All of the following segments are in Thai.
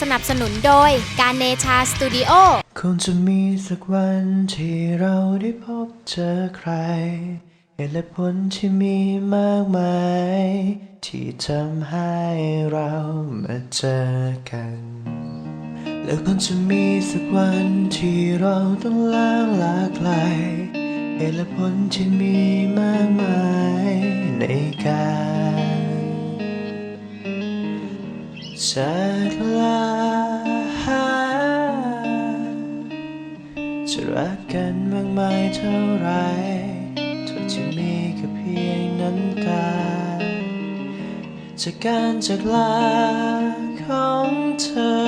สนับสนุนโดยการเนชาสตูดิโอคงจะมีสักวันที่เราได้พบเจอใคร เหตุและผลที่มีมากมาย ที่ทำให้เรามาเจอกัน แล้วคงจะมีสักวันที่เราต้องล้างลาไกลเหตุและผลที่มีมากมายในการ จากลาจะรักกันมากมายเท่าไรเท่าที่มีก็เพียงน้ำตา จากการจากลาของเธอ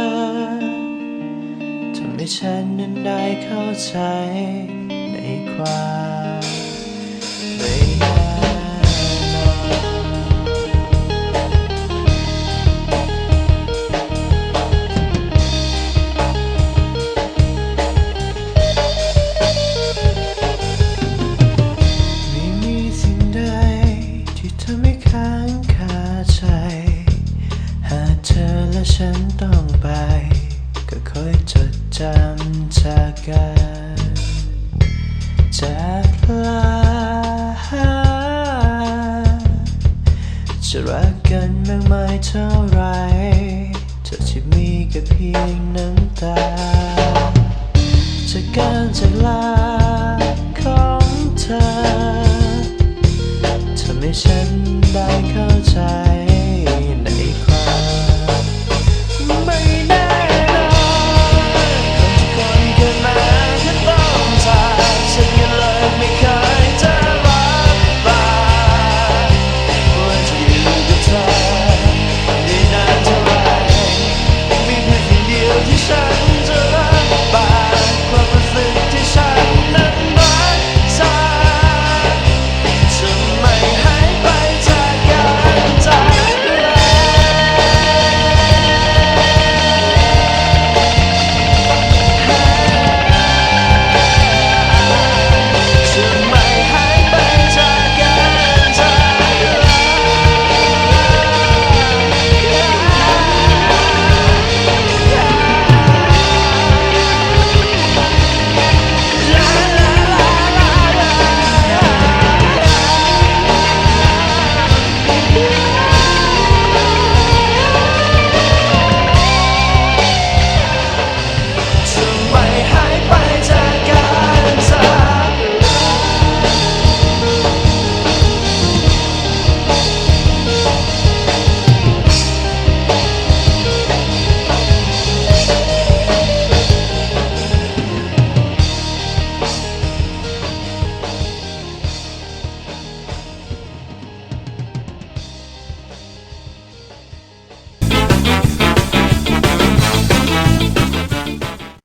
ทำให้ฉันนั้นได้เข้าใจในความ ฉันต้องไป ก็คอยจดจำจากกันจากลาจะรักกันมากมายเท่าไรเธอที่มีก็เพียงน้ำตาจากการจากลาของเธอทำให้ฉันได้เข้าใจ